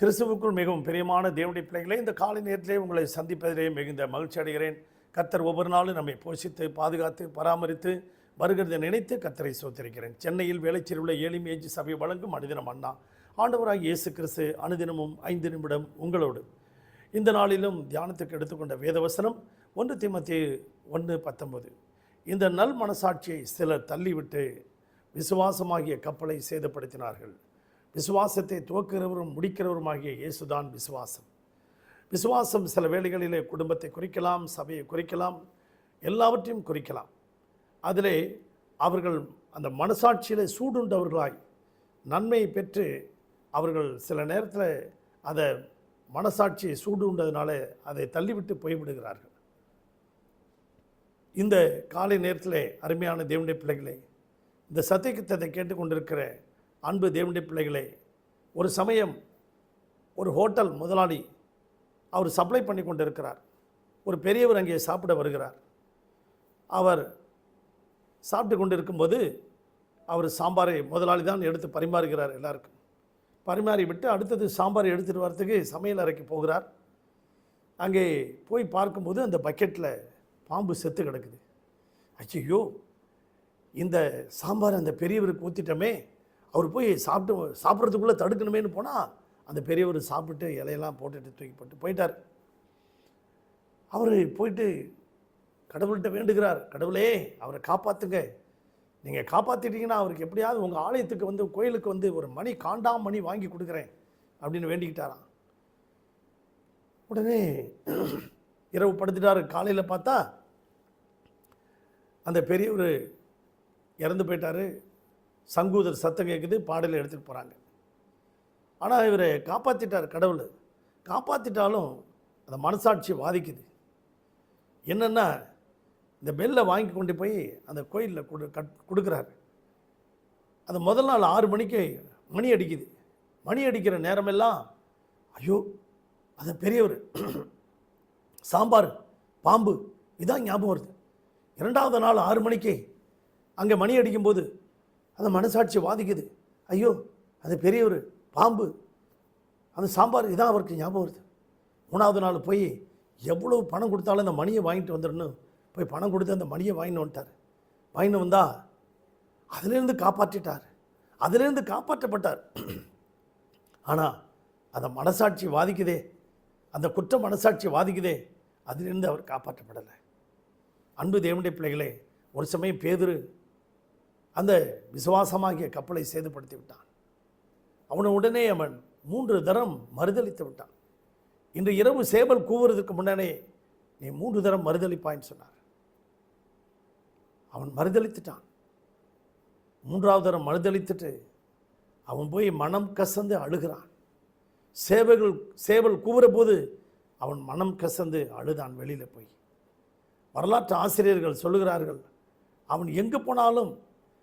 கிறிஸ்துவுக்குள் மிகவும் பிரியமான தேவனுடைய பிள்ளைகளை இந்த காலை நேரத்திலே உங்களை சந்திப்பதிலே மிகுந்த மகிழ்ச்சி அடைகிறேன். கத்தர் ஒவ்வொரு நாளும் நம்மை போஷித்து பாதுகாத்து பராமரித்து வருகிறத நினைத்து கத்தரை சோத்திருக்கிறேன். சென்னையில் வேலைச்சேரி உள்ள ஏழி சபை வழங்கும் அனுதினம் அண்ணா. ஆண்டவராக இயேசு கிறிஸ்து அனுதினமும் ஐந்து நிமிடம் உங்களோடு. இந்த நாளிலும் தியானத்துக்கு எடுத்துக்கொண்ட வேதவசனம் ஒன்று திமத்தி ஒன்று பத்தொன்பது. இந்த நல் மனசாட்சியை சிலர் தள்ளிவிட்டு விசுவாசமாகிய கப்பலை சேதப்படுத்தினார்கள். விசுவாசத்தை துவக்கிறவரும் முடிக்கிறவருமாகிய இயேசுதான் விசுவாசம். விசுவாசம் சில வேளைகளிலே குடும்பத்தை குறிக்கலாம் சபையை குறிக்கலாம் எல்லாவற்றையும் குறிக்கலாம். அதிலே அவர்கள் அந்த மனசாட்சியிலே சூடுண்டவர்களாய் நன்மையை பெற்று அவர்கள் சில நேரத்தில் அதை மனசாட்சியை சூடுண்டதுனால அதை தள்ளிவிட்டு போய்விடுகிறார்கள். இந்த காலை நேரத்தில் அருமையான தேவனுடைய பிள்ளைகளே இந்த சத்தியத்தை கேட்டுக்கொண்டிருக்கிற அன்பு தேவனுடைய பிள்ளைகளே ஒரு சமயம் ஒரு ஹோட்டல் முதலாளி அவர் சப்ளை பண்ணி கொண்டிருக்கிறார். ஒரு பெரியவர் அங்கே சாப்பிட வருகிறார். அவர் சாப்பிட்டு கொண்டு இருக்கும்போது அவர் சாம்பாரை முதலாளி தான் எடுத்து பரிமாறுகிறார் எல்லாருக்கும். பரிமாறி விட்டு அடுத்தது சாம்பார் எடுத்துகிட்டு வரத்துக்கு சமையல் அறைக்கு போகிறார். அங்கே போய் பார்க்கும்போது அந்த பக்கெட்டில் பாம்பு செத்து கிடக்குது. ஐயோ இந்த சாம்பார் அந்த பெரியவருக்கு ஊற்றிட்டோமே அவர் போய் சாப்பிட்டு சாப்பிட்றதுக்குள்ளே தடுக்கணுமேனு போனால் அந்த பெரியவர் சாப்பிட்டு இலையெல்லாம் போட்டுட்டு தூக்கி போட்டு போயிட்டார். அவர் போயிட்டு கடவுள்கிட்ட வேண்டுகிறார். கடவுளே அவரை காப்பாற்றுங்க நீங்கள் காப்பாற்றிட்டீங்கன்னா அவருக்கு எப்படியாவது உங்கள் ஆலயத்துக்கு வந்து கோயிலுக்கு வந்து ஒரு மணி காண்டாம் மணி வாங்கி கொடுக்குறேன் அப்படின்னு வேண்டிக்கிட்டாராம். உடனே இரவு படுத்துட்டார். காலையில் பார்த்தா அந்த பெரியவர் இறந்து போயிட்டார். சங்கூதர் சத்தம் கேட்குது பாடலை எடுத்துகிட்டு போகிறாங்க ஆனால் இவரை காப்பாற்றிட்டார் கடவுள். காப்பாற்றிட்டாலும் அந்த மனசாட்சி பாதிக்குது என்னென்னா இந்த பெல்லை வாங்கி கொண்டு போய் அந்த கோயிலில் கொடு கட் கொடுக்குறாரு. அந்த முதல் நாள் ஆறு மணிக்கு மணி அடிக்குது. மணி அடிக்கிற நேரமெல்லாம் ஐயோ அது பெரியவர் சாம்பார் பாம்பு இதான் ஞாபகம் வருது. இரண்டாவது நாள் ஆறு மணிக்கு அங்கே மணி அடிக்கும்போது அந்த மனசாட்சி வாதிக்குது. ஐயோ அது பெரிய ஒரு பாம்பு. அந்த சாம்பார் இதான் அவருக்கு ஞாபகம் வருது. மூணாவது நாள் போய் எவ்வளோ பணம் கொடுத்தாலும் அந்த மணியை வாங்கிட்டு வந்துடணும். போய் பணம் கொடுத்து அந்த மணியை வாங்கிட்டு வந்துட்டார். வாங்கிட்டு வந்தால் அதிலேருந்து காப்பாற்றிட்டார். அதிலேருந்து காப்பாற்றப்பட்டார். ஆனால் அந்த மனசாட்சி வாதிக்குதே. அந்த குற்ற மனசாட்சி வாதிக்குதே. அதிலிருந்து அவர் காப்பாற்றப்படலை. அன்பு தேவனுடைய பிள்ளைகளே ஒரு சமயம் பேதுரு அந்த விசுவாசமாகிய கப்பலை சேதப்படுத்தி விட்டான். அவனை உடனே அவன் மூன்று தரம் மறுதளித்து விட்டான். இன்று இரவு சேவல் கூவுறதுக்கு முன்னாலே நீ மூன்று தரம் மறுதளிப்பாயின்னு சொன்னார். அவன் மறுதளித்துட்டான். மூன்றாவது தரம் மறுதளித்துட்டு அவன் போய் மனம் கசந்து அழுகிறான். சேவைகள் சேவல் கூவுற போது அவன் மனம் கசந்து அழுதான் வெளியில் போய். வரலாற்று ஆசிரியர்கள் சொல்லுகிறார்கள் அவன் எங்கே போனாலும்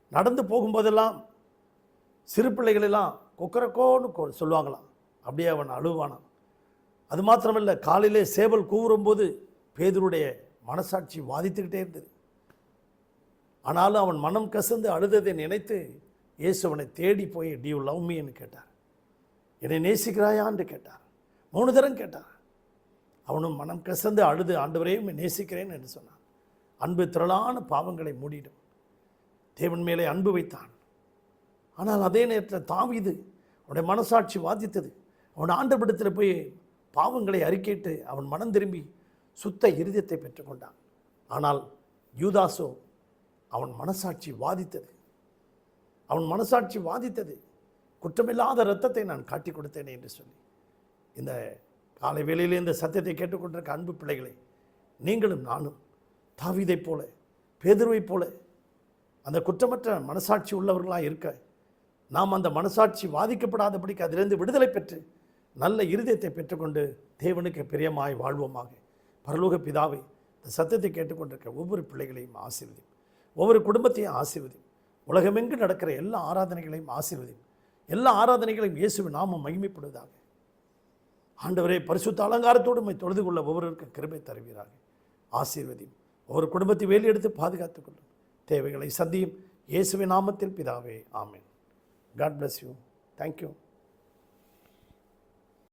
நடந்து போகும்போதெல்லாம் சிறு பிள்ளைகளெல்லாம் கொக்கரக்கோன்னு கொ- சொல்லுவாங்களாம். அப்படியே அவன் அழுவானான் அது மாத்திரமில்லை காலையிலே சேவல் கூவுறும்போது பேதருடைய மனசாட்சி வாதித்துக்கிட்டே இருந்தது. ஆனாலும் அவன் மனம் கசந்து அழுததை நினைத்து இயேசு அவனை தேடி போய் டியூ லவ் மீன்னு கேட்டார். என்னை நேசிக்கிறாயான்னு கேட்டார். மூணு தரம் கேட்டார். அவனும் மனம் கசந்து அழுது ஆண்டவரையும் நேசிக்கிறேன்னு நேசிக்கிறேன் என்று சொன்னான். அன்பு திரளான பாவங்களை மூடிடும். தேவன் மேலே அன்பு வைத்தான். ஆனால் அதே நேரத்தில் தாவிது அவனுடைய மனசாட்சி வாதித்தது. அவன் ஆண்டபிடத்தில் போய் பாவங்களை அறிக்கையிட்டு அவன் மனம் திரும்பி சுத்த இருதயத்தை பெற்றுக்கொண்டான். ஆனால் யூதாசோ அவன் மனசாட்சி வாதித்தது. அவன் மனசாட்சி வாதித்தது. குற்றமில்லாத ரத்தத்தை நான் காட்டி கொடுத்தேனே என்று சொல்லி. இந்த காலை வேளையிலே இந்த சத்தியத்தை கேட்டுக்கொண்டிருக்க அன்பு பிள்ளைகளை நீங்களும் நானும் தாவிதைப் போல பேதுருவைப் போல அந்த குற்றமற்ற மனசாட்சி உள்ளவர்களாக இருக்க நாம் அந்த மனசாட்சி வாதிக்கப்படாதபடிக்கு அதிலிருந்து விடுதலை பெற்று நல்ல இருதயத்தை பெற்றுக்கொண்டு தேவனுக்கு பிரியமாய் வாழ்வோமாக. பரலோக பிதாவை இந்த சத்தியத்தை கேட்டுக்கொண்டிருக்க ஒவ்வொரு பிள்ளைகளையும் ஆசீர்வதியும். ஒவ்வொரு குடும்பத்தையும் ஆசீர்வதியும். உலகமெங்கு நடக்கிற எல்லா ஆராதனைகளையும் ஆசீர்வதியும். எல்லா ஆராதனைகளையும் இயேசுவின் நாமம் மகிமைப்படுவதாக. ஆண்டவரே பரிசுத்த அலங்காரத்தோடு மை தொழுது கொள்ள ஒவ்வொருவருக்கும் கிருபை தருவீராக. ஆசீர்வதியும். ஒவ்வொரு குடும்பத்தை வேலி எடுத்து பாதுகாத்துக் கொள்ளும். தேவைகளை சந்தியும் இயேசுவின் நாமத்தில் பிதாவே ஆமேன். God bless you thank you